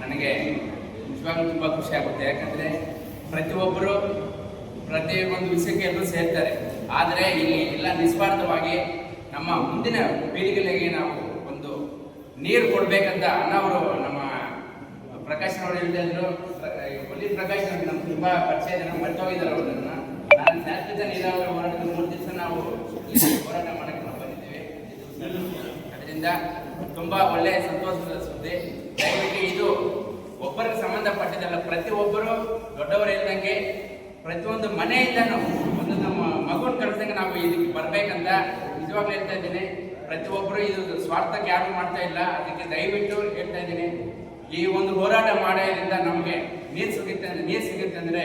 ನನಗೆ ನಿಜವಾಗ್ಲೂ ತುಂಬ ಖುಷಿ ಆಗುತ್ತೆ. ಯಾಕಂದರೆ ಪ್ರತಿಯೊಬ್ಬರು ಪ್ರತಿ ಒಂದು ವಿಷಯಕ್ಕೆ ಎಲ್ಲರೂ ಸೇರ್ತಾರೆ. ಆದರೆ ಇಲ್ಲಿ ಎಲ್ಲ ನಿಸ್ವಾರ್ಥವಾಗಿ ನಮ್ಮ ಮುಂದಿನ ಪೀಳಿಗೆಗಳಿಗೆ ನಾವು ಒಂದು ನೀರು ಕೊಡಬೇಕಂತ ಅಣ್ಣವರು ನಮ್ಮ ಪ್ರಕಾಶ್ ಅವರು ಹೇಳ್ತಾ ಇದ್ರು ಒಲ್ಲಿ ಪ್ರಕಾಶ್ ನಮ್ಗೆ ತುಂಬ ಪರಿಚಯ ಜನ ಮರ್ತೋಗಿದ್ದಾರೆ ಅವರನ್ನ ನಾನು ಶಾಶ್ವತ ನೀರಾವರಿ ಹೋರಾಟದ ಮೂರು ದಿವಸ ನಾವು ಹೋರಾಟ ಮಾಡಕ್ಕೆ ನಾವು ಬಂದಿದ್ದೇವೆ. ಅದರಿಂದ ತುಂಬ ಒಳ್ಳೆಯ ಸಂತೋಷದ ಸುದ್ದಿ. ದಯವಿಟ್ಟು ಇದು ಒಬ್ಬರಿಗೆ ಸಂಬಂಧಪಟ್ಟಿದ್ದಲ್ಲ ಪ್ರತಿಯೊಬ್ಬರು ದೊಡ್ಡವರು ಇದ್ದಂಗೆ ಪ್ರತಿಯೊಂದು ಮನೆಯಿಂದನೂ ಒಂದು ನಮ್ಮ ಮಗುನ ಕರೆಸಂಗೆ ನಾವು ಇದಕ್ಕೆ ಬರ್ಬೇಕಂತ ನಿಜವಾಗ್ಲೂ ಹೇಳ್ತಾ ಇದ್ದೀನಿ, ಪ್ರತಿಯೊಬ್ಬರು ಇದು ಸ್ವಾರ್ಥಕ್ಕೆ ಯಾರು ಮಾಡ್ತಾ ಇಲ್ಲ, ಅದಕ್ಕೆ ದಯವಿಟ್ಟು ಹೇಳ್ತಾ ಇದ್ದೀನಿ. ಈ ಒಂದು ಹೋರಾಟ ಮಾಡೋದ್ರಿಂದ ನಮಗೆ ನೀರು ಸಿಗುತ್ತೆ ಅಂದ್ರೆ, ನೀರು ಸಿಗುತ್ತೆ ಅಂದ್ರೆ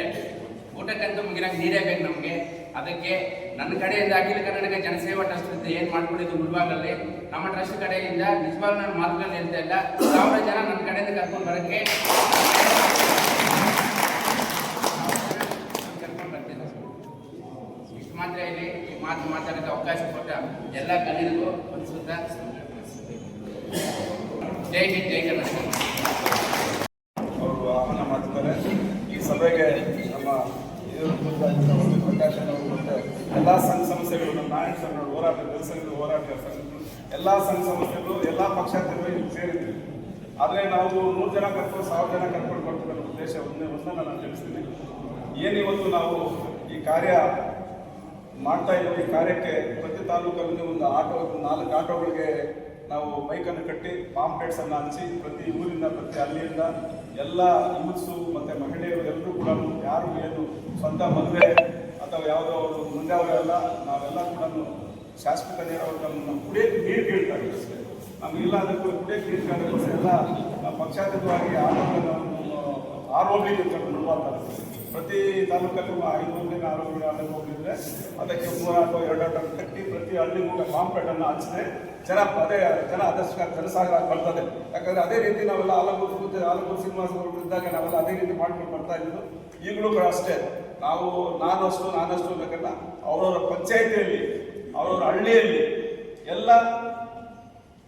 ಊಟಕ್ಕಂತೂ ಮುಗಿರಕ್ಕೆ ನೀರೇ ಬೇಕು ನಮಗೆ. ಅದಕ್ಕೆ ನನ್ನ ಕಡೆಯಿಂದ ಅಖಿಲ ಕರ್ನಾಟಕ ಜನಸೇವಾ ಟ್ರಸ್ಟ್ ಅಂತ ಏನು ಮಾಡ್ಕೊಂಡಿದ್ದು ಮುಳುವಾಗಲ್ಲಿ, ನಮ್ಮ ಟ್ರಸ್ಟ್ ಕಡೆಯಿಂದ ನಿಜವಾಗ್ಲೂ ನಾನು ಮಾತುಗಳು ಹೇಳ್ತಾ ಇಲ್ಲ. ಸಾವಿರ ಜನ ನನ್ನ ಕಡೆಯಿಂದ ಕರ್ಕೊಂಡು ಬರೋಕ್ಕೆ ಕರ್ಕೊಂಡು ಬರ್ತೀನಿ. ಇಷ್ಟು ಮಾತ್ರ ಇಲ್ಲಿ. ಮಾತು ಮಾತಾಡೋಕ್ಕೆ ಅವಕಾಶ ಕೊಟ್ಟ ಎಲ್ಲ ಕನ್ನಡಿಗೂ ಒಂದು ಸುತ್ತ ಜೈ ಹಿಂದ್, ಜೈ ಕರ್ನಾಟಕ. ಅವರು ಆಹ್ವಾನ ಮಾಡ್ತಾರೆ. ಈ ಸಭೆಗೆ ನಮ್ಮ ಮತ್ತೆ ಎಲ್ಲ ಸಂಘ ಸಂಸ್ಥೆಗಳು, ನಮ್ಮ ನಾರಾಯಣ ಸರ್ ಹೋರಾಟ ಸಂಘಗಳು, ಎಲ್ಲ ಸಂಘ ಸಂಸ್ಥೆಗಳು, ಎಲ್ಲ ಪಕ್ಷಾಂತರಗಳು ಇಲ್ಲಿ ಆದರೆ ನಾವು ನೂರು ಜನ ಕರ್ಕೊಂಡು ಸಾವಿರ ಜನ ಕರ್ಕೊಂಡು ಕೊಡ್ತಕ್ಕಂಥ ಉದ್ದೇಶ ಒಂದೇ ಒಂದನ್ನು ನಾನು ತಿಳಿಸ್ತೀನಿ. ಏನಿವತ್ತು ನಾವು ಈ ಕಾರ್ಯ ಮಾಡ್ತಾ ಇದ್ದೀವಿ ಈ ಕಾರ್ಯಕ್ಕೆ. ಪ್ರತಿ ತಾಲೂಕಲ್ಲಿ ಒಂದು ಆಟೋ, ನಾಲ್ಕು ಆಟೋಗಳಿಗೆ ನಾವು ಬೈಕನ್ನು ಕಟ್ಟಿ ಪಾಂಪ್ಲೆಟ್ಸ್ ಅನ್ನು ಹಂಚಿ ಪ್ರತಿ ಊರಿಂದ, ಪ್ರತಿ ಹಳ್ಳಿಯಿಂದ ಎಲ್ಲ ಯೂತ್ಸು ಮತ್ತು ಮಹಿಳೆಯರು ಎಲ್ಲರೂ ಕೂಡ ಯಾರು ಏನು ಸ್ವಂತ ಮದುವೆ ಅಥವಾ ಯಾವುದೋ ಅವರು ಮುಂದಾವರೆಲ್ಲ ನಾವೆಲ್ಲ ಕೂಡ ಶಾಶ್ವತ ನೀರಾವರಿ ನಮ್ಮ ಕುಡಿಯೋಕ್ಕೆ ನೀರು ಕೇಳ್ತಾರೆ ಇಲ್ಲ ನಮಗಿಲ್ಲ ಕೂಡ ಕುಡಿಯೋಕ್ಕೆ ನೀರು ಕೇಳೋದಕ್ಕೋಸ್ಕರ ಎಲ್ಲ ಪಕ್ಷಾತೀತವಾಗಿ ಆರೋಗ್ಯ ಆರೋಗ್ಯ ಕರ್ಕೊಂಡು ಪ್ರತಿ ತಾಲೂಕಲ್ಲೂ ಐದು ಹೋಗ್ಲಿನ ಆರು ಹೋಗ್ಲಿ ಆರು ಹೋಗ್ಲಿದ್ರೆ ಅದಕ್ಕೆ ಮೂರ ಅಥವಾ ಎರಡು ಟನ್ ಕಟ್ಟಿ ಪ್ರತಿ ಹಳ್ಳಿಗೂ ಪಾಂಪ್ಲೆಟ್ ಅನ್ನು ಹಚ್ಚಿದ್ರೆ ಜನ ಅದೇ ಜನ ಅದಷ್ಟು ಜನಸಾಗರ ಬರ್ತದೆ. ಯಾಕಂದ್ರೆ ಅದೇ ರೀತಿ ನಾವೆಲ್ಲ ಆಲಗೂರು ಆಲಗೂರು ಶ್ರೀನಿವಾಸ ಇದ್ದಾಗ ನಾವೆಲ್ಲ ಅದೇ ರೀತಿ ಮಾಡ್ಕೊಂಡು ಬರ್ತಾ ಇದ್ದು ಈಗಲೂ ಕೂಡ ಅಷ್ಟೇ. ನಾವು ನಾನಷ್ಟು ನಾನಷ್ಟು ಬೇಕಲ್ಲ ಅವರವರ ಪಂಚಾಯಿತಿಯಲ್ಲಿ, ಅವರವರ ಹಳ್ಳಿಯಲ್ಲಿ ಎಲ್ಲ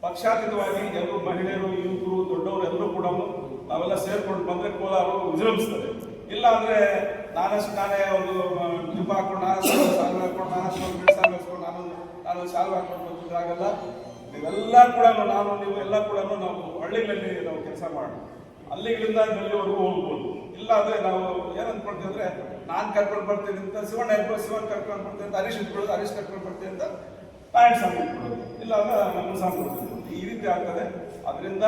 ಪಕ್ಷಾತೀತವಾಗಿ ಎಲ್ಲರೂ ಮಹಿಳೆಯರು, ಯುವಕರು, ದೊಡ್ಡವರು ಎಲ್ಲರೂ ಕೂಡ ನಾವೆಲ್ಲ ಸೇರ್ಕೊಂಡು ಬಂದ್ರೆ ಕೋಲಾರ ವಿಜೃಂಭಿಸ್ತದೆ. ಇಲ್ಲ ಅಂದ್ರೆ ನಾನಷ್ಟು ನಾನೇ ಒಂದು ಜಿಪ್ ಹಾಕೊಂಡು ನಾನು ಸಾಲ್ವ್ ಹಾಕೊಂಡು ನಾನಷ್ಟು ಒಂದು ಬಿಡಿ ಸಾಲು ಹಾಕೊಂಡು ನಾನು ನಾನು ಸಾಲ್ವ್ ಹಾಕೊಂಡು ಆಗಲ್ಲ ನೀವೆಲ್ಲ ಕೂಡ ನಾನು, ನೀವು ಎಲ್ಲ ಕೂಡ ನಾವು ಹಳ್ಳಿಗಳಲ್ಲಿ ನಾವು ಕೆಲಸ ಮಾಡಿ ಅಲ್ಲಿಗಳಿಂದ ಇಲ್ಲಿವರೆಗೂ ಹೋಗ್ಬೋದು. ಇಲ್ಲ ಅಂದ್ರೆ ನಾವು ಏನ್ ಅನ್ಕೊಳ್ತೀವಿ ಅಂದ್ರೆ, ನಾನು ಕರ್ಕೊಂಡು ಬರ್ತೀನಿ ಅಂತ ಶಿವಣ್ಣ ಇರ್ಬೋದು ಶಿವನ್ ಕರ್ಕೊಂಡು ಬರ್ತೀನಿ ಅಂತ ಹರೀಶ್ ಇಟ್ಕೊಳ್ಳೋದು ಹರೀಶ್ ಕರ್ಕೊಂಡು ಬರ್ತೀನಿ ಅಂತ ಪ್ಯಾಂಟ್ ಸಾಂಗ್ ಇಟ್ಕೊಳ್ಳೋದು ಇಲ್ಲ ಅಂದ್ರೆ ನಮ್ಮ ಸಾಂಗ್ ಈ ರೀತಿ ಆಗ್ತದೆ. ಅದರಿಂದ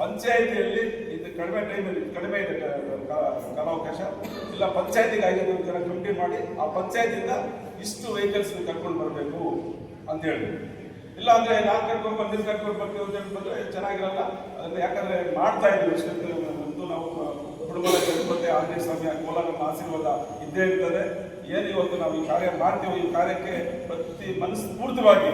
ಪಂಚಾಯಿತಿಯಲ್ಲಿ ಇದು ಕಡಿಮೆ ಟೈಮಲ್ಲಿ ಕಡಿಮೆ ಇದೆ ಕಾಲಾವಕಾಶ. ಇಲ್ಲ ಪಂಚಾಯತಿಗೆ ಐದು ಜನ ಕಮಿಟಿ ಮಾಡಿ ಆ ಪಂಚಾಯತಿಂದ ಇಷ್ಟು ವೆಹಿಕಲ್ಸ್ ಕರ್ಕೊಂಡು ಬರಬೇಕು ಅಂತ ಹೇಳಿ. ಇಲ್ಲ ಅಂದ್ರೆ ನಾನು ಕರ್ಕೊಂಡು ಬಂದಿದ್ದು ಕರ್ಕೊಂಡು ಬರ್ತೀವಿ ಅಂತ ಹೇಳಿ ಬಂದ್ರೆ ಚೆನ್ನಾಗಿರಲ್ಲ. ಅದನ್ನ ಯಾಕಂದ್ರೆ ಮಾಡ್ತಾ ಇದ್ದೀವಿ ಇಷ್ಟೊತ್ತು ಒಂದು ನಾವು ಕುಟುಂಬದ ಗಣಪತಿ ಆಂಜನೇಯ ಸ್ವಾಮಿ ಕೋಲಾರ ಆಶೀರ್ವಾದ ಇದ್ದೇ ಇರ್ತದೆ. ಏನು ಇವತ್ತು ನಾವು ಈ ಕಾರ್ಯ ಮಾಡ್ತೀವಿ ಈ ಕಾರ್ಯಕ್ಕೆ ಪ್ರತಿ ಮನಸ್ಫೂರ್ತಿವಾಗಿ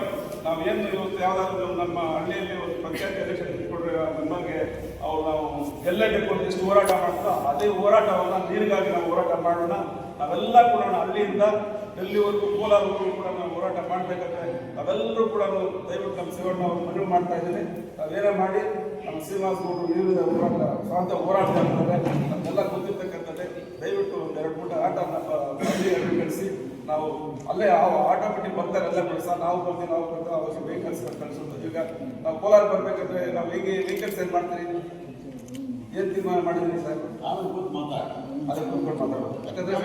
ನಾವು ಏನು ಇವತ್ತು ಯಾವ್ದಾದ್ರು ನಮ್ಮ ಹಳ್ಳಿಯಲ್ಲಿ ಒಂದು ಪಂಚಾಯತ್ ಎಲೆಕ್ಷನ್ ಇಟ್ಕೊಂಡ್ರೆ ನಮಗೆ ಅವ್ರು ನಾವು ಗೆಲ್ಲಬೇಕು ಒಂದಿಷ್ಟು ಹೋರಾಟ ಮಾಡ್ತಾ ಅದೇ ಹೋರಾಟವನ್ನು ನೀರಿಗಾಗಿ ನಾವು ಹೋರಾಟ ಮಾಡೋಣ. ನಾವೆಲ್ಲ ಕೂಡ ಹಳ್ಳಿಯಿಂದ ಎಲ್ಲಿವರೆಗೂ ಕೋಲಾರವರೆಗೂ ಕೂಡ ನಾವು ಹೋರಾಟ ಮಾಡಬೇಕಾದ್ರೆ ನಾವೆಲ್ಲರೂ ಕೂಡ ದಯವಿಟ್ಟು ನಮ್ಮ ಶಿವಣ್ಣ ಅವರು ಮನವಿ ಮಾಡ್ತಾ ಇದ್ದೀನಿ. ನಾವೇನೇ ಮಾಡಿ ನಮ್ಮ ಶ್ರೀನಿವಾಸ ಗೌಡರು ನೀರು ಹೋರಾಟ ಸ್ವಾಂತ ಹೋರಾಟ ಮಾಡ್ತಾರೆ. ನಮ್ಮೆಲ್ಲ ಗೊತ್ತಿರ್ತಕ್ಕಂಥದ್ದೇ ದಯವಿಟ್ಟು ಒಂದು ಎರಡು ಮೂಟ ಆಟ ಕಳಿಸಿ ನಾವು ಅಲ್ಲೇ ಆಟೋಮೆಟಿಕ್ ಬರ್ತಾರೆ ಎಲ್ಲ ಕಳಿಸ ನಾವು ಬರ್ತೀವಿ ನಾವು ಬರ್ತೀವಿ ಅವಾಗ ವೆಹಿಕಲ್ಸ್ ಕಳಿಸೋದು ಈಗ ನಾವು ಕೋಲಾರ ಬರ್ಬೇಕಂದ್ರೆ ನಾವು ಹೇಗೆ ವೆಹಿಕಲ್ಸ್ ಏನು ಮಾಡ್ತೀರಿ? ಏನು ತೀರ್ಮಾನ ಮಾಡಿದ್ರಿ ಸರ್? ಆಮೇಲೆ ಕೂತ್ ಮಾತಾಡ ಅದೇ ಕೂತ್ಕೊಂಡು ಮಾತಾಡೋದು ಯಾಕಂದ್ರೆ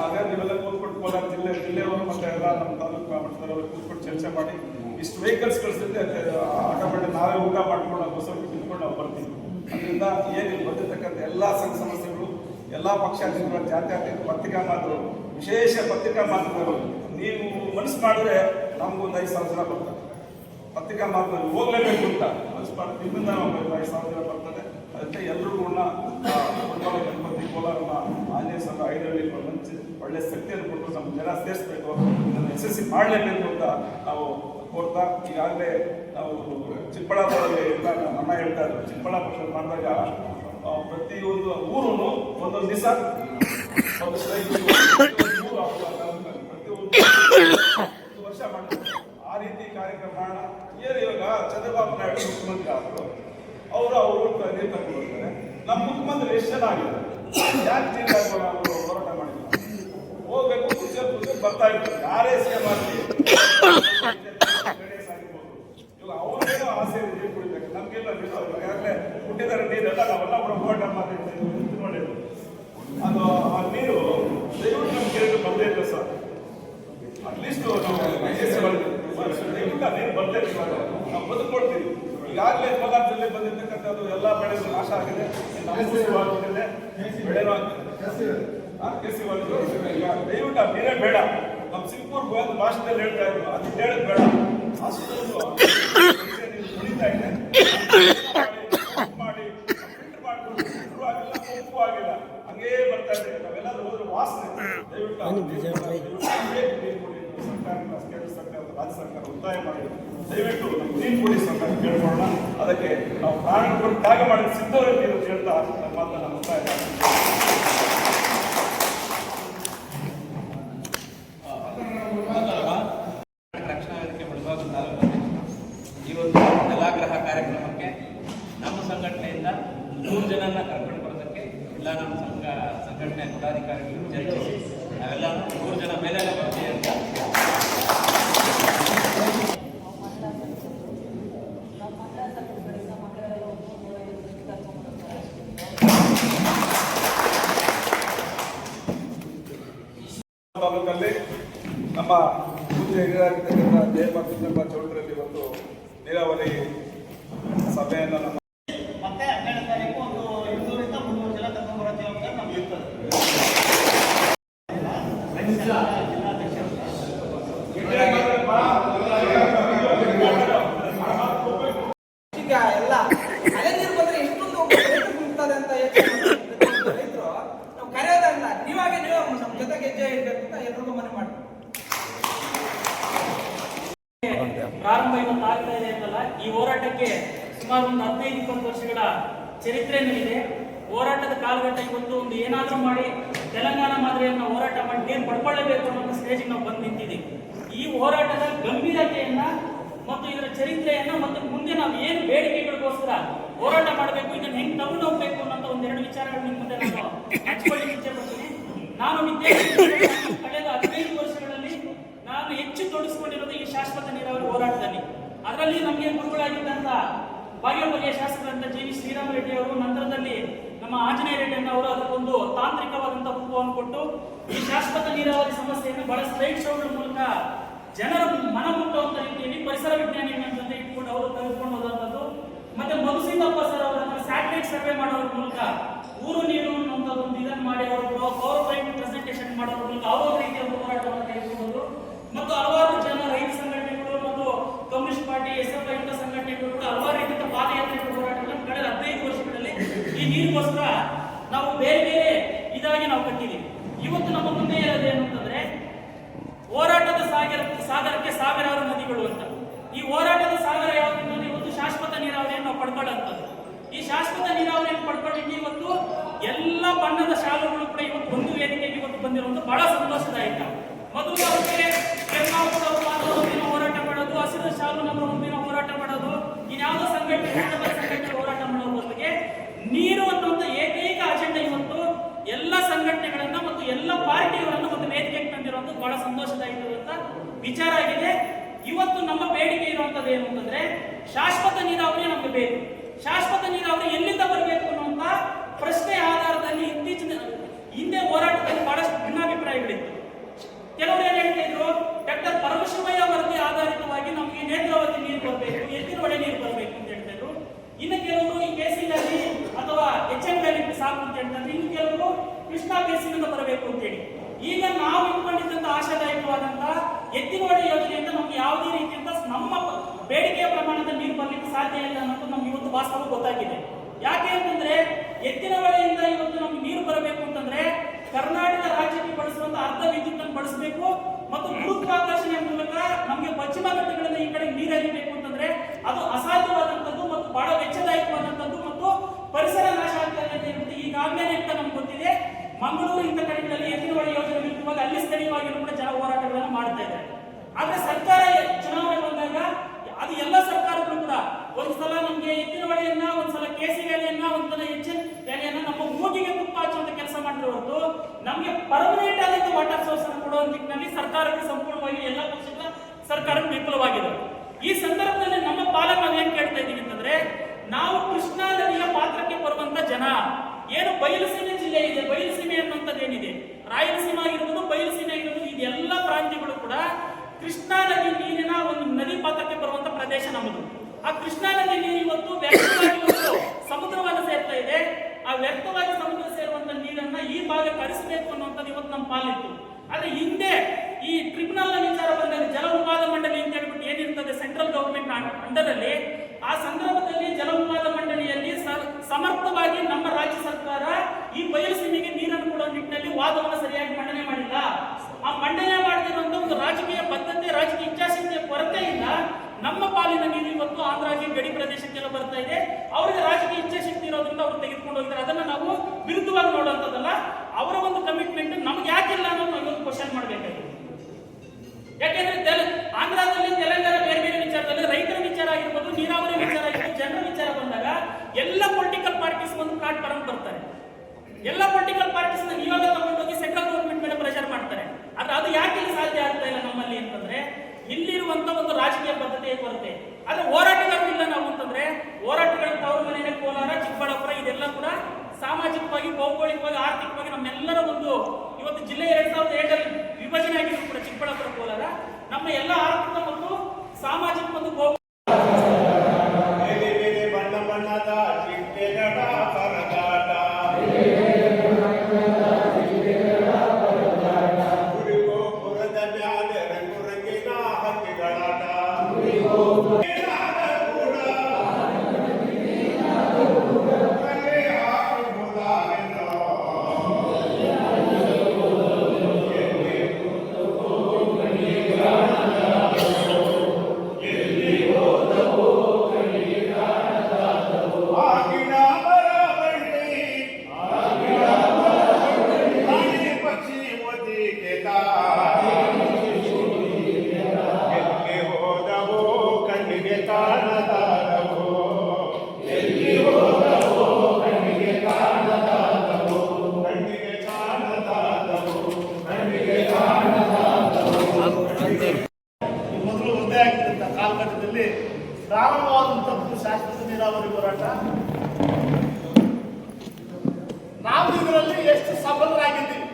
ಅದೇ ನೀವೆಲ್ಲ ಕೂತ್ಕೊಂಡು ಕೋಲಾರ ಜಿಲ್ಲೆ ಜಿಲ್ಲೆಯವರು ಮತ್ತೆ ಎಲ್ಲ ನಮ್ಮ ತಾಲೂಕು ಮಾಡ್ತಾರೆ ಕೂತ್ಕೊಂಡು ಚರ್ಚೆ ಮಾಡಿ, ಇಷ್ಟು ವೆಹಿಕಲ್ಸ್ ಕಳಿಸಿದ್ರೆ ಆಟೋಮೆಟಿಕ್ ನಾವೇ ಊಟ ಮಾಡ್ಕೊಂಡು ಬಸ್ ತಿಳ್ಕೊಂಡು ನಾವು ಬರ್ತೀವಿ. ಅದರಿಂದ ಏನಿಲ್ಲ ಬಂದಿರತಕ್ಕಂಥ ಎಲ್ಲ ಸಂಘ ಸಂಸ್ಥೆಗಳು ಎಲ್ಲ ಪಕ್ಷಾಧ್ಯಕ್ಷರು ಜಾತ್ಯತೀತ ಪತ್ರಿಕಾ ಮಾತು ವಿಶೇಷ ಪತ್ರಿಕಾ ಮಾತುಗಳು, ನೀವು ಮನಸ್ಸು ಮಾಡಿದ್ರೆ ನಮಗೊಂದು ಐದು ಸಾವಿರ ಜನ ಬರ್ತದೆ ಪತ್ರಿಕಾ ಮಾತುಕತೆ ಹೋಗ್ಲೇಬೇಕು ಅಂತ ಮನಸ್ಸು ಮಾಡಿ ನಿಮ್ಮಿಂದ ನಾವು ಐದು ಸಾವಿರ ಜನ ಬರ್ತದೆ ಅದಕ್ಕೆ ಎಲ್ಲರೂ ಕೂಡ ಗಣಪತಿ ಕೋಲಾರನ ಆಂಜನೇಯ ಸಂಘ ಐದರಲ್ಲಿ ಮಂಚಿ, ಒಳ್ಳೆ ಶಕ್ತಿಯನ್ನು ಕೊಟ್ಟು ನಮ್ಮ ಜನ ಸೇರಿಸ್ಬೇಕು. ಇದನ್ನು ಯಶಸ್ವಿ ಮಾಡಲೇಬೇಕು ಅಂತ ನಾವು ಕೋರ್ತಾ, ಈಗಾಗಲೇ ನಾವು ಚಿಕ್ಕಬಳ್ಳಾಪುರದಲ್ಲಿ ಎಲ್ಲ ನಮ್ಮ ಹೇಳ್ತಾ ಇದ್ರು. ಚಿಕ್ಕಬಳ್ಳಾಪುರ ಮಾಡಿದಾಗ ಪ್ರತಿಯೊಂದು ಊರು ಒಂದೊಂದು ದಿವಸ ವರ್ಷ ಮಾಡಿದ್ರು ಆ ರೀತಿ ಕಾರ್ಯಕ್ರಮ ಏನು ಇವಾಗ ಚಂದ್ರಬಾಬು ನಾಯ್ಡು ಮುಖ್ಯಮಂತ್ರಿ ಆದರು, ಅವರು ಅವರು ತಗೊಂಡು ನಮ್ಮ ಮುಖ್ಯಮಂತ್ರಿ ಎಷ್ಟು ಆಗಿದ್ದಾರೆ? ಯಾಕೆ ಅವರು ಹೋರಾಟ ಮಾಡಿಲ್ಲ ಹೋಗ್ಬೇಕು ಬರ್ತಾ ಇದ್ರು. ಯಾರೇ ಸೇವೆ ಮಾಡಲಿ ಇವಾಗ ಅವ್ರಿಗೇನೋ ಆಸೆ ಇದೆ ನೀರು ಕುಡಿಬೇಕು ನಮ್ಗೆಲ್ಲ ನೀರು ಈಗಾಗಲೇ ಹುಟ್ಟಿದರೆ ನೀರೆಲ್ಲ ನಾವೆಲ್ಲ ಕೂಡ ಹೋರಾಟ ಮಾಡಿರ್ತೀವಿ ಮಾಡಿದ್ರು ಅದು ಆ ನೀರು ದಯವಿಟ್ಟು ನಮ್ಮ ಕೆರೆಗೆ ಬಂದೇ ಇಲ್ಲ ಸರ್ ಅಟ್ಲೀಸ್ಟ್ ದಯವಿಟ್ಟು ಅದೇನು ಬರ್ತೇವೆ ಇವಾಗ ನಾವು ಬದುಕೊಳ್ತೀವಿ ಈಗಾಗಲೇ ಕೋಲಾರದಲ್ಲಿ ಬಂದಿರ್ತಕ್ಕಂಥದ್ದು ಎಲ್ಲ ಬೆಳೆಗಳು ನಾಶ ಆಗಿದೆ ನಮಗೂ ಆಗಿದೆ ಬೆಳೆನೂ ಆಗಿದೆ ಆ, ಕೆಸಿವಾಗಿದೆ. ಈಗ ದಯವಿಟ್ಟು ಆ ನೀರೇ ಬೇಡ. ನಮ್ಮ ಸಿಂಗಪುರ್ ಬಂದು ಭಾಷೆದಲ್ಲಿ ಹೇಳ್ತಾ ಇದ್ರು. ಅದು ಹೇಳೋದು ಬೇಡ. ಕುಡಿತಾ ಇದೆ ಮಾಡಿ ಫಿಲ್ಟರ್ ಆಗಿಲ್ಲ ಆಗಿಲ್ಲ. ಹಂಗೇ ಬರ್ತಾ ಇದೆ. ನಾವೆಲ್ಲಾದ್ರೂ ಹೋದ್ರೆ ವಾಸನೆ. ದಯವಿಟ್ಟು ಸರ್ಕಾರ ಕೇಂದ್ರ ಸರ್ಕಾರ ರಾಜ್ಯ ಸರ್ಕಾರ ಒತ್ತಾಯ ಮಾಡಿ. ದಯವಿಟ್ಟು ನಮ್ಗೆ ನೀರು ಕೊಡಿ ಸರ್ಕಾರ ಕೇಳ್ಕೊಳ್ಳೋಣ. ಅದಕ್ಕೆ ನಾವು ಪ್ರಾಣ ತ್ಯಾಗ ಮಾಡಿ ಸಿದ್ಧವಿರ್ತೀವಿ ಅಂತ ಹೇಳ್ತಾ ನಮ್ಮ ಮಾತನ್ನ ಒತ್ತಾಯ ಮಾಡ್ತೀನಿ. ರಕ್ಷಣಾ ವೇದಿಕೆ ಮುಳಬಾಗ ತಾಲೂಕು ಈ ಒಂದು ಜಲಾಗ್ರಹ ಕಾರ್ಯಕ್ರಮಕ್ಕೆ ನಮ್ಮ ಸಂಘಟನೆಯಿಂದ ನೂರು ಜನನ್ನ ಕರ್ಕೊಂಡು ಬರೋದಕ್ಕೆ ಎಲ್ಲ ನಮ್ಮ ಸಂಘ, ಸಂಘಟನೆ ಪದಾಧಿಕಾರಿಗಳು ಚರ್ಚಿಸಿ ನಾವೆಲ್ಲ ನೂರು ಜನ ಮೇಲೆ ಬರ್ತೀವಿ ಅಂತ. ತಾಲೂಕಲ್ಲಿ ನಮ್ಮ ಪೂಜೆ ಜಯಮಕ್ಕಂಬ ಚೌಲ್ಟ್ರಲ್ಲಿ ಇವತ್ತು ನೀರಾವರಿ ಸಭೆಯನ್ನು ನಮ್ಮ ಮತ್ತೆ ಹನ್ನೆರಡು ತಾರೀಕು ಒಂದು ಇನ್ನೂರಿಂದ ಮುನ್ನೂರು ಜನ ಕರ್ಕೊಂಡು ಬರೋ ಜವಾಬ್ದಾರಿ ನಮ್ಗೆ ಇರ್ತದೆ ಈಗ ಎಲ್ಲ ಮಳೆ ನೀರು ಬಂದ್ರೆ ಎಷ್ಟೊಂದು ರೈತರು ಕುಂತಾರೆ ಅಂತ ಯೋಚನೆ ಮಾಡ್ತಾರೆ ರೈತರು ನಾವು ಕರೆಯೋದಲ್ಲ ನೀವಾಗೆ ನೀವು ನಮ್ಮ ಜೊತೆಗೆ ಹೆಜ್ಜೆ ಇಡ್ಬೇಕು ಅಂತ ಎಲ್ರಿಗೂ ಮನೆ ಮಾಡಿ ಪ್ರಾರಂಭ ಇವತ್ತು ಆಗ್ತಾ ಇದೆ ಅಂತಲ್ಲ, ಈ ಹೋರಾಟಕ್ಕೆ ಸುಮಾರು ಒಂದು ಹದಿನೈದು, ಇಪ್ಪತ್ತು ವರ್ಷಗಳ ಚರಿತ್ರೆನೂ ಇದೆ ಹೋರಾಟದ ಕಾಲಘಟ್ಟ ಇವತ್ತು ಒಂದು ಏನಾದರೂ ಮಾಡಿ ತೆಲಂಗಾಣ ಮಾದರಿಯನ್ನ ಹೋರಾಟ ಮಾಡಿ ಏನ್ ಪಡ್ಕೊಳ್ಳಬೇಕು ಅನ್ನೋ ಸ್ಟೇಜಿಗೆ ನಾವು ಬಂದು ನಿಂತಿದ್ದೀವಿ. ಈ ಹೋರಾಟದ ಗಂಭೀರತೆಯನ್ನ ಮತ್ತು ಇದರ ಚರಿತ್ರೆಯನ್ನ ಮತ್ತು ಮುಂದೆ ನಾವು ಏನು ಬೇಡಿಕೆಗಳಿಗೋಸ್ಕರ ಹೋರಾಟ ಮಾಡಬೇಕು, ಇದನ್ನ ಹೆಂಗ್ ತಗೊಂಡು ಹೋಗ್ಬೇಕು ಅನ್ನೋ ಒಂದೆರಡು ವಿಚಾರಗಳು ನಿಮ್ಮ ಮುಂದೆ ನಾನು ಹಂಚ್ಕೊಳ್ಳಿ ಇಚ್ಛೆ ಪಡ್ತೀನಿ. ನಾನು ಕಳೆದ ಹದಿನೈದು ವರ್ಷಗಳಲ್ಲಿ ನಾನು ಹೆಚ್ಚು ತೊಡಸ್ಕೊಂಡಿರೋದು ಈ ಶಾಶ್ವತ ನೀರಾವರಿ ಹೋರಾಟದಲ್ಲಿ. ಅದರಲ್ಲಿ ನಮಗೆ ಗುರುಗಳಾಗಿದ್ದಂತ ಬಾಗೇಪಲ್ಲಿಯ ಶಾಸಕರಂತ ಜಿ ವಿ ಶ್ರೀರಾಮ ರೆಡ್ಡಿ ಅವರು ನಂತರದಲ್ಲಿ ನಮ್ಮ ಆಂಜನೇಯ ರೆಡ್ಡಿ ಅವರು ಅದಕ್ಕೊಂದು ತಾಂತ್ರಿಕವಾದಂತಹ ರೂಪವನ್ನು ಕೊಟ್ಟು ಈ ಶಾಶ್ವತ ನೀರಾವರಿ ಸಮಸ್ಯೆಯನ್ನು ಬಹಳ ಸ್ಲೈಡ್ ಶೋಗಳ ಮೂಲಕ ಜನರ ಮನ ಮುಟ್ಟುವಂತ ರೀತಿಯಲ್ಲಿ ಪರಿಸರ ವಿಜ್ಞಾನಿ ಜೊತೆ ಇಟ್ಕೊಂಡು ಅವರು ತೆಗೆದುಕೊಂಡು ಹೋದಂಥದ್ದು ಮತ್ತೆ ಮಧುಸಿದ್ದಪ್ಪ ಸರ್ ಅವರನ್ನ ಸ್ಯಾಟಲೈಟ್ ಸರ್ವೆ ಮಾಡೋದ್ರ ಮೂಲಕ ಊರು ನೀರು ಅನ್ನುವಂಥ ಒಂದು ಇದನ್ನು ಮಾಡಿ ಅವರು ಪವರ್ ಪಾಯಿಂಟ್ ಪ್ರೆಸೆಂಟೇಷನ್ ಮಾಡೋದ್ರ ಮೂಲಕ ಅವರ ರೀತಿಯ ಹೋರಾಟವನ್ನು ತೆಗೆದುಕೊಂಡು ಮತ್ತು ಹಲವಾರು ಜನ communist party, S F I ಸಂಘಟನೆಗಳು ಕೂಡ ಹಲವಾರು ರೀತಿಯ ಪಾದಯಾತ್ರೆಗಳ ಹೋರಾಟಗಳನ್ನು ಕಳೆದ ಹದಿನೈದು ವರ್ಷಗಳಲ್ಲಿ ಈ ನೀರಿಗೋಸ್ಕರ ನಾವು ಬೇರೆ ಬೇರೆ ಇದಾಗಿ ನಾವು ಕಟ್ಟಿದ್ದೀವಿ. ಇವತ್ತು ನಮ್ಮ ಮುಂದೆ ಇರೋದು ಏನು ಅಂತಂದ್ರೆ, ಹೋರಾಟದ ಸಾಗರ, ಸಾಗರಕ್ಕೆ ಸಾವಿರಾರು ನದಿಗಳು ಅಂತ. ಈ ಹೋರಾಟದ ಸಾಗರ ಯಾವುದು ಇವತ್ತು ಶಾಶ್ವತ ನೀರಾವರಿಯನ್ನು ನಾವು ಪಡ್ಕೊಳ್ಳೋಂಥದ್ದು ಈ ಶಾಶ್ವತ ನೀರಾವರಿಯನ್ನು ಪಡ್ಕೊಳ್ಳಿಕ್ಕೆ ಇವತ್ತು ಎಲ್ಲ ಬಣ್ಣದ ಶಾಲೆಗಳು ಕೂಡ ಇವತ್ತು ಒಂದು ವೇದಿಕೆಗೆ ಇವತ್ತು ಬಂದಿರುವಂತ ಬಹಳ ಸಂತೋಷದಾಯಕ. ಮೊದಲು ಅವರಿಗೆ ಹಸಿರು ಶಾಲು ನಮ್ಮ ಮುಂದಿನ ಹೋರಾಟ ಮಾಡೋದು, ಇನ್ಯಾವುದೋ ಸಂಘಟನೆ ಸಂಘಟನೆ ಹೋರಾಟ ಮಾಡೋ ಬದಲಿಗೆ ನೀರು ಅನ್ನುವಂಥ ಏಕೈಕ ಅಜೆಂಡಾ ಇವತ್ತು ಎಲ್ಲ ಸಂಘಟನೆಗಳನ್ನ ಮತ್ತು ಎಲ್ಲ ಪಾರ್ಟಿಗಳನ್ನು ಒಂದು ವೇದಿಕೆಗೆ ತಂದಿರುವಂತ ಬಹಳ ಸಂತೋಷದಾಯಕವಾದಂತ ವಿಚಾರ ಆಗಿದೆ. ಇವತ್ತು ನಮ್ಮ ಬೇಡಿಕೆ ಇರುವಂತದ್ದು ಏನು ಅಂತಂದ್ರೆ, ಶಾಶ್ವತ ನೀರಾವರಿ ನಮಗೆ ಬೇಕು. ಶಾಶ್ವತ ನೀರಾವರಿ ಎಲ್ಲಿಂದ ಬರಬೇಕು ಅನ್ನುವಂತ ಪ್ರಶ್ನೆ ಆಧಾರದಲ್ಲಿ ಇತ್ತೀಚಿನ ಹಿಂದೆ ಹೋರಾಟದಲ್ಲಿ ಬಹಳಷ್ಟು ಭಿನ್ನಾಭಿಪ್ರಾಯಗಳಿತ್ತು. ಕೆಲವರು ಏನ್ ಹೇಳ್ತಾ ಇದ್ರು? ಡಾಕ್ಟರ್ ಪರಮಶಿವಯ್ಯ ವರದಿ ಆಧಾರಿತವಾಗಿ ನಮಗೆ ನೇತ್ರಾವತಿ ನೀರು ಬರಬೇಕು ಎತ್ತಿನೊಡೆ ನೀರು ಬರಬೇಕು ಅಂತ ಹೇಳ್ತಿದ್ರು. ಇನ್ನು ಕೆಲವರು ಈ ಬೇಸಿನಲ್ಲಿ ಅಥವಾ ಎಚ್ ಎಂ ವ್ಯಾಲಿ ಸಾಕು ಅಂತ ಹೇಳ್ತಾರೆ ಇನ್ನು ಕೆಲವರು ಕೃಷ್ಣಾ ಬೇಸಿನಿಂದ ಬರಬೇಕು ಅಂತೇಳಿ ಈಗ ನಾವು ಇಟ್ಕೊಂಡಿದ್ದಂತ ಆಶಾದಾಯಕವಾದಂತ ಎತ್ತಿನೊಡೆ ಯೋಜನೆಯಿಂದ ನಮ್ಗೆ ಯಾವುದೇ ರೀತಿಯಿಂದ ನಮ್ಮ ಬೇಡಿಕೆಯ ಪ್ರಮಾಣದ ನೀರು ಬರ್ಲಿಕ್ಕೆ ಸಾಧ್ಯ ಇಲ್ಲ ಅನ್ನೋದು ನಮ್ಗೆ ಇವತ್ತು ವಾಸ್ತವ ಗೊತ್ತಾಗಿದೆ. ಯಾಕೆ ಅಂತಂದ್ರೆ ಎತ್ತಿನ ಹೊಳೆಯಿಂದ ಇವತ್ತು ನಮ್ಗೆ ನೀರು ಬರಬೇಕು ಅಂತಂದ್ರೆ ಕರ್ನಾಟಕ ರಾಜ್ಯಕ್ಕೆ ಬಳಸುವಂತ ಅರ್ಧ ವಿದ್ಯುತ್ ಬಳಸಬೇಕು ಮತ್ತು ಗುರುತ್ವಾಕರ್ಷಣೆಯ ಮೂಲಕ ನಮಗೆ ಪಶ್ಚಿಮ ಘಟ್ಟಗಳಿಂದ ಈ ಕಡೆ ನೀರು ಹರಿಬೇಕು ಅಂತಂದ್ರೆ ಅದು ಅಸಾಧ್ಯವಾದಂಥದ್ದು ಮತ್ತು ಬಹಳ ವೆಚ್ಚದಾಯಕವಾದಂಥದ್ದು ಮತ್ತು ಪರಿಸರ ನಾಶ ಆಗ್ತಾ ಇದೆ ಅಂತ ಈಗಾಗಲೇ ಅಂತ ನಮ್ಗೆ ಗೊತ್ತಿದೆ. ಮಂಗಳೂರು ಇಂಥ ಕಡೆಗಳಲ್ಲಿ ಎತ್ತಿನಹೊಳೆ ಯೋಜನೆ ವಿರುದ್ಧವಾಗಿ ಅಲ್ಲಿ ಸ್ಥಳೀಯವಾಗಿಯೂ ಕೂಡ ಜನ ಹೋರಾಟಗಳನ್ನು ಮಾಡ್ತಾ ಇದ್ದಾರೆ. ಆದ್ರೆ ಸರ್ಕಾರ ಚುನಾವಣೆ ಬಂದಾಗ ಅದು ಎಲ್ಲ ಸರ್ಕಾರಗಳು ಕೂಡ ಒಂದ್ಸಲ ನಮ್ಗೆ ಎತ್ತಿನ ಹೊಳೆಯನ್ನ ಒಂದ್ಸಲ ಕೇಸಿ ವ್ಯಾಲಿಯನ್ನ ಒಂದ್ಸಲ ಎಚ್ ಎನ್ ವ್ಯಾಲಿಯನ್ನ ನಮ್ಮ ಮೂಗಿಗೆ ತುಪ್ಪ ಹಚ್ಚುವಂತ ಕೆಲಸ ಮಾಡಿರೋ ಹೊರತು ನಮ್ಗೆ ಪರ್ಮನೆಂಟ್ ಆದಂತ ವಾಟರ್ ಸೋರ್ಸ್ ಅನ್ನು ಕೊಡುವ ನಿಟ್ಟಿನಲ್ಲಿ ಸರ್ಕಾರಕ್ಕೆ ಸಂಪೂರ್ಣವಾಗಿ ಎಲ್ಲ ಪಕ್ಷಗಳ ಸರ್ಕಾರ ವಿಫಲವಾಗಿದೆ. ಈ ಸಂದರ್ಭದಲ್ಲಿ ನಮ್ಮ ಪಾಲಕ ನಾವು ಏನ್ ಕೇಳ್ತಾ ಇದ್ದೀವಿ ಅಂತಂದ್ರೆ, ನಾವು ಕೃಷ್ಣಾ ನದಿಯ ಪಾತ್ರಕ್ಕೆ ಬರುವಂತ ಜನ, ಏನು ಬಯಲುಸೀಮೆ ಜಿಲ್ಲೆ ಇದೆ, ಬಯಲುಸೀಮೆ ಅನ್ನುವಂಥದ್ದು ಏನಿದೆ? ರಾಯಲಸೀಮೆ ಆಗಿರ್ಬೋದು, ಬಯಲುಸೀಮೆ ಆಗಿರ್ಬೋದು ಇದೆಲ್ಲ ಪ್ರಾಂತ್ಯಗಳು ಕೂಡ ಕೃಷ್ಣಾ ನದಿ ನೀರಿನ ಒಂದು ನದಿ ಪಾತ್ರಕ್ಕೆ ಬರುವಂತ ಪ್ರದೇಶ ನಮ್ಮದು. ಆ ಕೃಷ್ಣಾ ನದಿ ನೀರು ಇವತ್ತು ವ್ಯರ್ಥವಾಗಿ ಸಮುದ್ರವನ್ನು ಸೇರ್ತಾ ಇದೆ. ಆ ವ್ಯರ್ಥವಾಗಿ ಸಮುದ್ರ ಸೇರುವಂತ ನೀರನ್ನ ಈ ಭಾಗ ಕರೆಸಬೇಕು ಅನ್ನುವಂಥದ್ದು ಇವತ್ತು ನಮ್ಮ ಪಾಲಿತ್ತು. ಆದ್ರೆ ಹಿಂದೆ ಈ ಟ್ರಿಬ್ಯುನಲ್ನ ವಿಚಾರ ಬಂದಾಗ ಜಲ ವಿವಾದ ಮಂಡಳಿ ಅಂತ ಹೇಳ್ಬಿಟ್ಟು ಏನಿರ್ತದೆ? ಸೆಂಟ್ರಲ್ ಗವರ್ಮೆಂಟ್ ಅಂಡರ್ ಅಲ್ಲಿ ಆ ಸಂದರ್ಭದಲ್ಲಿ ಜಲ ವಿವಾದ ಮಂಡಳಿಯಲ್ಲಿ ಸಮರ್ಥವಾಗಿ ನಮ್ಮ ರಾಜ್ಯ ಸರ್ಕಾರ ಈ ಬಯಲುಸೀಮೆಗೆ ನೀರನ್ನು ಕೊಡುವ ನಿಟ್ಟಿನಲ್ಲಿ ವಾದವನ್ನು ಸರಿಯಾಗಿ ಮಂಡನೆ ಮಾಡಿಲ್ಲ. ಆ ಮಂಡನೆ ಮಾಡದಿರುವಂತಹ ಒಂದು ರಾಜಕೀಯ ಬದ್ಧತೆ ರಾಜಕೀಯ ಇಚ್ಛಾಶಕ್ತಿಯ ಕೊರತೆಯಿಂದ ನಮ್ಮ ಪಾಲಿನ ನೀರು ಇವತ್ತು ಆಂಧ್ರಾಜಿ ಗಡಿ ಪ್ರದೇಶಕ್ಕೆಲ್ಲ ಬರ್ತಾ ಇದೆ. ಅವರಿಗೆ ರಾಜಕೀಯ ಇಚ್ಛಾಶಕ್ತಿ ಇರೋದ್ರಿಂದ ಅವ್ರು ತೆಗೆದುಕೊಂಡು ಹೋಗಿದ್ದಾರೆ ಅದನ್ನ ನಾವು ವಿರುದ್ಧವಾಗಿ ನೋಡುವಂಥದ್ದಲ್ಲ ಅವರ ಒಂದು ಕಮಿಟ್ಮೆಂಟ್ ನಮ್ಗೆ ಯಾಕಿಲ್ಲ ಅನ್ನೋದು ನಾವು ಇವತ್ತು ಕ್ವಶನ್ ಮಾಡಬೇಕಾಗಿದೆ ಯಾಕೆಂದ್ರೆ ತೆಲ- ಆಂಧ್ರದಲ್ಲಿ ತೆಲಂಗಾಣ ಬೇರೆ ಬೇರೆ ವಿಚಾರದಲ್ಲಿ ರೈತರ ವಿಚಾರ ಆಗಿರ್ಬೋದು, ನೀರಾವರಿ ವಿಚಾರ ಆಗಿರ್ಬೋದು, ಜನರ ವಿಚಾರ ಬಂದಾಗ ಎಲ್ಲ ಪೊಲಿಟಿಕಲ್ ಪಾರ್ಟೀಸ್ ಒಂದು ಪ್ಲಾಟ್ಫಾರ್ಮ್ ಬರ್ತಾರೆ. ಎಲ್ಲ ಪೊಲಿಟಿಕಲ್ ಪಾರ್ಟೀಸ್ ಇವಾಗ ತಗೊಂಡೋಗಿ ಸೆಂಟ್ರಲ್ ಗೌರ್ಮೆಂಟ್ ಮೇಲೆ ಪ್ರೆಷರ್ ಮಾಡ್ತಾರೆ. ಆದ್ರೆ ಅದು ಯಾಕೆ ಸಾಧ್ಯ ಆಗ್ತಾ ಇಲ್ಲ ನಮ್ಮಲ್ಲಿ ಅಂತಂದ್ರೆ, ಇಲ್ಲಿರುವಂತ ಒಂದು ರಾಜಕೀಯ ಬದ್ಧತೆ ಕೊರತೆ ಆದ್ರೆ ಹೋರಾಟಗಾರರು ಇಲ್ಲ ನಾವು ಅಂತಂದ್ರೆ ಹೋರಾಟಗಳ ತವರು ಮನೆಯ ಕೋಲಾರ, ಚಿಕ್ಕಬಳ್ಳಾಪುರ, ಇದೆಲ್ಲ ಕೂಡ ಸಾಮಾಜಿಕವಾಗಿ, ಭೌಗೋಳಿಕವಾಗಿ, ಆರ್ಥಿಕವಾಗಿ ನಮ್ಮೆಲ್ಲರ ಒಂದು ಇವತ್ತು ಜಿಲ್ಲೆ ಎರಡ್ ಸಾವಿರದ ಏಳರಲ್ಲಿ ವಿಭಜನೆ ಆಗಿದ್ರು ಕೂಡ ಚಿಕ್ಕಬಳ್ಳಾಪುರ ಕೋಲಾರ ನಮ್ಮ ಎಲ್ಲ ಕಾಲಘಟ್ಟದಲ್ಲಿ ಪ್ರಾರಂಭವಾದಂಥದ್ದು ಶಾಶ್ವತ ನೀರಾವರಿ ಹೋರಾಟ. ನಾವು ಇದರಲ್ಲಿ ಎಷ್ಟು ಸಫಲರಾಗಿದ್ದೀವಿ?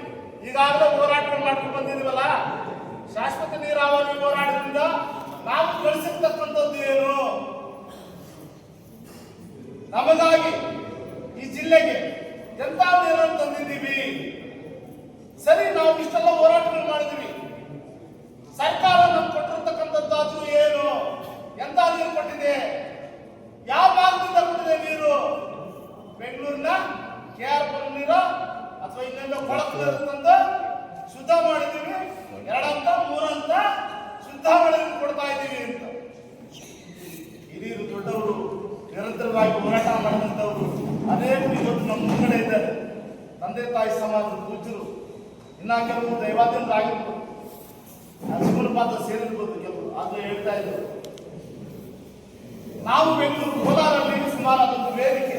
ಈಗಾಗಲೇ ಹೋರಾಟ ಮಾಡ್ಕೊಂಡು ಬಂದಿದ್ದೀವಲ್ಲ? ಶಾಶ್ವತ ನೀರಾವರಿ ಹೋರಾಟದಿಂದ ನಾವು ಗಳಿಸಿರ್ತಕ್ಕಂಥದ್ದು ಏನು? ನಮಗಾಗಿ ಈ ಜಿಲ್ಲೆಗೆ ಎಂತ ನೀರನ್ನು ತಂದಿದ್ದೀವಿ? ಸರಿ, ನಾವು ಇಷ್ಟೆಲ್ಲ ಹೋರಾಟಗಳು ಮಾಡಿದ್ವಿ ಸರ್ಕಾರ ನಮ್ಗೆ ಕೊಟ್ಟಿರ್ತಕ್ಕಂಥದ್ದಾದ್ರೂ ಏನು? ಎಂತ ನೀರು ಕೊಟ್ಟಿದೆ. ಯಾವ ಭಾಗದಿಂದ ಕೊಟ್ಟಿದೆ ನೀರು? ಬೆಂಗಳೂರಿನ ಕೆ ಆರ್ ನೀರು? ಅಥವಾ ಇನ್ನೊಂದು ಕೊಳಕು ನೀರು ಶುದ್ಧ ಮಾಡಿದ್ದೀವಿ? ಎರಡಂತ, ಮೂರಂತ ಶುದ್ಧ ಮಾಡಿದ್ರು ಕೊಡ್ತಾ ಇದ್ದೀವಿ ಅಂತ. ಹಿರಿಯರು ದೊಡ್ಡವರು ನಿರಂತರವಾಗಿ ಹೋರಾಟ ಮಾಡಿದಂಥವ್ರು ಅನೇಕ ಇವತ್ತು ನಮ್ಮ ಮುಂಗಡೆ ಇದ್ದಾರೆ. ತಂದೆ, ತಾಯಿ ಸಮಾಜದ ಪೂಜ್ಯರು, ಇನ್ನ ಕೆಲವು ದೈವಾಧೀನರಾಗಿರ್ಬೋದು. ನರಸಿಂಹನ ಪಾತ್ರ ಸೇರಿರ್ಬೋದು ಕೆಲವರು. ಅದು ಹೇಳ್ತಾ ಇದ್ರು ನಾವು ಬೆಂಗಳೂರು ಕೋಲಾರಲ್ಲಿ ಸುಮಾರು ಅದೊಂದು ವೇದಿಕೆ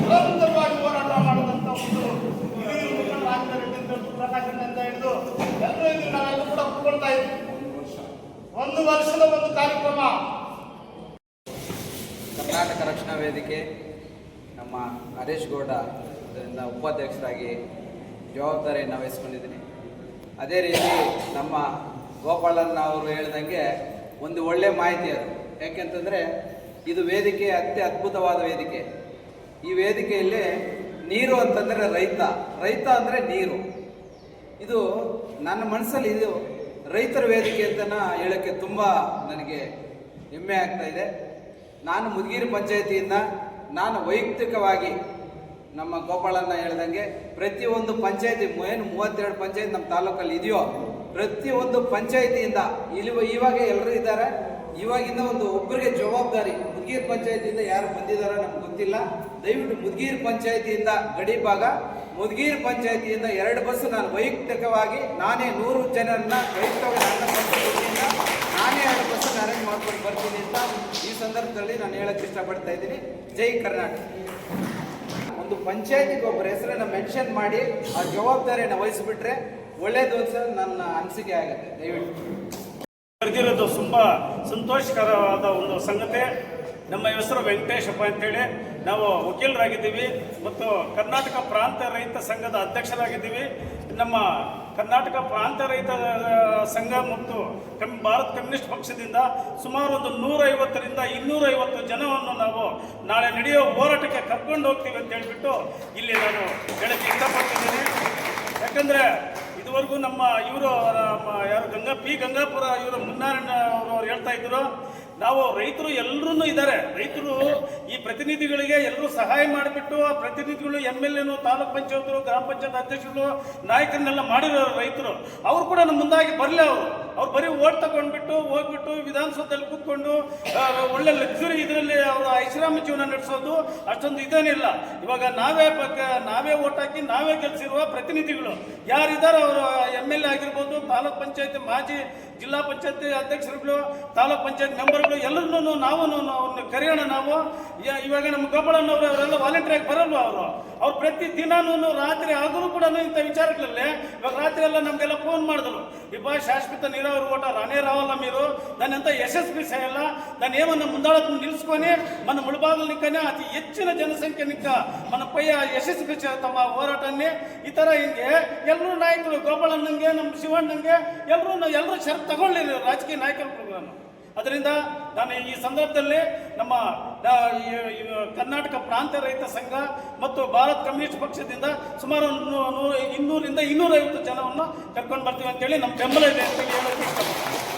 ನಿರಂತರವಾಗಿ ಹೋರಾಟ ಮಾಡಿದಂತ ಒಂದು ಹಿಡಿದು ಎಲ್ಲರೂ ನಾವೆಲ್ಲರೂ ಕೂಡ ಕೂತ್ಕೊಳ್ತಾ ಇದ್ವಿ ಒಂದು ವರ್ಷದ ಒಂದು ಕಾರ್ಯಕ್ರಮ. ಕರ್ನಾಟಕ ರಕ್ಷಣಾ ವೇದಿಕೆ ನಮ್ಮ ಹರೀಶ್ ಗೌಡ ಅದರಿಂದ ಉಪಾಧ್ಯಕ್ಷರಾಗಿ ಜವಾಬ್ದಾರಿಯನ್ನು ವಹಿಸ್ಕೊಂಡಿದ್ದೀನಿ. ಅದೇ ರೀತಿ ನಮ್ಮ ಗೋಪಾಲನ್ ಅವರು ಹೇಳ್ದಂಗೆ ಒಂದು ಒಳ್ಳೆ ಮಾಹಿತಿ ಅದು. ಯಾಕೆಂತಂದರೆ ಇದು ವೇದಿಕೆ ಅತ್ಯ ಅದ್ಭುತವಾದ ವೇದಿಕೆ. ಈ ವೇದಿಕೆಯಲ್ಲಿ ನೀರು ಅಂತಂದರೆ ರೈತ. ರೈತ ಅಂದರೆ ನೀರು. ಇದು ನನ್ನ ಮನಸ್ಸಲ್ಲಿ ಇದು ರೈತರ ವೇದಿಕೆ ಅಂತ ಹೇಳೋಕ್ಕೆ ತುಂಬ ನನಗೆ ಹೆಮ್ಮೆ ಆಗ್ತಾ ಇದೆ. ನಾನು ಮುದಗಿರಿ ಪಂಚಾಯತಿಯಿಂದ ನಾನು ವೈಯಕ್ತಿಕವಾಗಿ ನಮ್ಮ ಗೋಪಾಲನ್ನ ಹೇಳ್ದಂಗೆ ಪ್ರತಿಯೊಂದು ಪಂಚಾಯತಿ ಏನು ಮೂವತ್ತೆರಡು ಪಂಚಾಯತ್ ನಮ್ಮ ತಾಲೂಕಲ್ಲಿ ಇದೆಯೋ ಪ್ರತಿಯೊಂದು ಪಂಚಾಯತಿಯಿಂದ ಇಲ್ಲಿ ಇವಾಗ ಎಲ್ಲರೂ ಇದ್ದಾರೆ. ಇವಾಗಿಂದ ಒಂದು ಒಬ್ಬರಿಗೆ ಜವಾಬ್ದಾರಿ ಮುದ್ಗೀರ್ ಪಂಚಾಯತಿಯಿಂದ ಯಾರು ಬಂದಿದ್ದಾರೆ ನಮ್ಗೆ ಗೊತ್ತಿಲ್ಲ. ದಯವಿಟ್ಟು ಮುದ್ಗೀರ್ ಪಂಚಾಯತಿಯಿಂದ ಗಡಿ ಭಾಗ. ಮುದ್ಗೀರ್ ಪಂಚಾಯತಿಯಿಂದ ಎರಡು ಬಸ್ ನಾನು ವೈಯಕ್ತಿಕವಾಗಿ ನಾನೇ ನೂರು ಜನರನ್ನ ವೈಯಕ್ತಿಕವಾಗಿ ನಾನೇ ಎರಡು ಬಸ್ ಅರೇಂಜ್ ಮಾಡ್ಕೊಂಡು ಬರ್ತೀನಿ ಅಂತ ಈ ಸಂದರ್ಭದಲ್ಲಿ ನಾನು ಹೇಳಕ್ ಇಷ್ಟಪಡ್ತಾ ಇದ್ದೀನಿ. ಜೈ ಕರ್ನಾಟಕ. ಒಂದು ಪಂಚಾಯತಿಗೆ ಒಬ್ಬರ ಹೆಸರನ್ನ ಮೆನ್ಷನ್ ಮಾಡಿ ಆ ಜವಾಬ್ದಾರಿಯನ್ನು ವಹಿಸಿಬಿಟ್ರೆ ಒಳ್ಳೇದು ಅಂತ ನನ್ನ ಅನಿಸಿಕೆ ಆಗುತ್ತೆ, ದಯವಿಟ್ಟು. ಬರೆದಿರೋದು ತುಂಬ ಸಂತೋಷಕರವಾದ ಒಂದು ಸಂಗತಿ. ನಮ್ಮ ಹೆಸರು ವೆಂಕಟೇಶಪ್ಪ ಅಂತೇಳಿ. ನಾವು ವಕೀಲರಾಗಿದ್ದೀವಿ ಮತ್ತು ಕರ್ನಾಟಕ ಪ್ರಾಂತ ರೈತ ಸಂಘದ ಅಧ್ಯಕ್ಷರಾಗಿದ್ದೀವಿ. ನಮ್ಮ ಕರ್ನಾಟಕ ಪ್ರಾಂತ ರೈತ ಸಂಘ ಮತ್ತು ಕಮ್, ಭಾರತ ಕಮ್ಯುನಿಸ್ಟ್ ಪಕ್ಷದಿಂದ ಸುಮಾರು ಒಂದು ನೂರೈವತ್ತರಿಂದ ಇನ್ನೂರೈವತ್ತು ಜನವನ್ನು ನಾವು ನಾಳೆ ನಡೆಯೋ ಹೋರಾಟಕ್ಕೆ ಕರ್ಕೊಂಡು ಹೋಗ್ತೀವಿ ಅಂತ ಹೇಳಿಬಿಟ್ಟು ಇಲ್ಲಿ ನಾನು ಹೇಳಕ್ಕೆ ಇಷ್ಟಪಡ್ತಿದ್ದೀನಿ. ಯಾಕಂದ್ರೆ ಇದುವರೆಗೂ ನಮ್ಮ ಇವರು ನಮ್ಮ ಯಾರು ಗಂಗಾ ಪಿ ಗಂಗಾಪುರ ಇವರು ಮುನ್ನಾರಣ್ಣ ಅವರು ಹೇಳ್ತಾ ಇದ್ರು. ನಾವು ರೈತರು ಎಲ್ಲರೂ ಇದ್ದಾರೆ. ರೈತರು ಈ ಪ್ರತಿನಿಧಿಗಳಿಗೆ ಎಲ್ಲರೂ ಸಹಾಯ ಮಾಡಿಬಿಟ್ಟು ಆ ಪ್ರತಿನಿಧಿಗಳು ಎಂ ಎಲ್ ಎನು, ತಾಲೂಕ್ ಪಂಚಾಯತ್ರು, ಗ್ರಾಮ ಪಂಚಾಯತ್ ಅಧ್ಯಕ್ಷರು, ನಾಯಕರನ್ನೆಲ್ಲ ಮಾಡಿರೋ ರೈತರು. ಅವ್ರು ಕೂಡ ನಮ್ಮ ಮುಂದಾಗಿ ಬರಲಿ ಅವರು. ಅವ್ರು ಬರೀ ಓಟ್ ತಗೊಂಡ್ಬಿಟ್ಟು ಹೋಗ್ಬಿಟ್ಟು ವಿಧಾನಸೌಧದಲ್ಲಿ ಕೂತ್ಕೊಂಡು ಒಳ್ಳೆ ಲಕ್ಸುರಿ ಇದರಲ್ಲಿ ಅವರು ಐಷಾರಾಮಿ ಜೀವನ ನಡೆಸೋದು ಅಷ್ಟೊಂದು ಇದೇನಿಲ್ಲ ಇವಾಗ ನಾವೇ ನಾವೇ ಓಟ್ ಹಾಕಿ ನಾವೇ ಗೆಲ್ಸಿರುವ ಪ್ರತಿನಿಧಿಗಳು. ಯಾರಿದ್ದಾರೆ ಅವರು? ಎಂ ಎಲ್ ಎ ಆಗಿರ್ಬೋದು, ತಾಲೂಕ್ ಪಂಚಾಯತ್ ಮಾಜಿ ಜಿಲ್ಲಾ ಪಂಚಾಯತ್ ಅಧ್ಯಕ್ಷರುಗಳು, ತಾಲೂಕ್ ಪಂಚಾಯತ್ ಮೆಂಬರ್ಗಳು ಎಲ್ಲರನ್ನೂ ನಾವು ಅವ್ರನ್ನ ಕರೆಯೋಣ ನಾವು. ಇವಾಗ ನಮ್ಮ ಗೋಪಾಳಣ್ಣವ್ರು ಅವರೆಲ್ಲ ವಾಲಂಟಿಯರ್ ಬರಲ್ವ ಅವರು? ಅವ್ರು ಪ್ರತಿ ದಿನಾನು ರಾತ್ರಿ ಆದರೂ ಕೂಡ ಇಂಥ ವಿಚಾರಗಳಲ್ಲಿ ಇವಾಗ ರಾತ್ರಿ ಎಲ್ಲ ನಮಗೆಲ್ಲ ಫೋನ್ ಮಾಡಿದ್ರು. ಇಬ್ಬ ಶಾಶ್ವತ ನೀರಾವರಿ ಓಟ, ರಾಣೇ ರಾವಲ್ಲ మీరు దాని ಯಶಸ್ವಿ యశస్వి ಇಲ್ಲ ನಾನು ఏమన్నా ಮುಂದಾಳತ್ నిలుచుకొని ಮನ ముడిబాగుల్ని ನಿಕ್ಕನೆ, ಅತಿ ಹೆಚ್ಚಿನ ಜನಸಂಖ್ಯೆ మన ಪೈ ಯಶಸ್ವಿ ತಮ್ಮ ಹೋರಾಟನೇ. ಈ ಥರ ಹಿಂಗೆ ಎಲ್ಲರೂ ನಾಯಕರು, ಗೋಪಾಲಣ್ಣಂಗೆ, ನಮ್ಮ ಶಿವಣ್ಣಂಗೆ, ಎಲ್ಲರೂ ಎಲ್ಲರೂ ಶರ್ತ ತಗೊಳ್ಳಿ ರಾಜಕೀಯ ನಾಯಕರು ಅದರಿಂದ ನಾನು ಈ ಸಂದರ್ಭದಲ್ಲಿ ನಮ್ಮ ಕರ್ನಾಟಕ ಪ್ರಾಂತ ರೈತ ಸಂಘ ಮತ್ತು ಭಾರತ್ ಕಮ್ಯುನಿಸ್ಟ್ ಪಕ್ಷದಿಂದ ಸುಮಾರು ಇನ್ನೂರಿಂದ ಇನ್ನೂರೈವತ್ತು ಜನವನ್ನು ಕರ್ಕೊಂಡು ಬರ್ತೀವಿ ಅಂತೇಳಿ ನಮ್ಮ ಬೆಂಬಲ ಇದೆ ಅಂತ ಹೇಳೋಕೆ ಇಷ್ಟಪಡ್ತೀನಿ.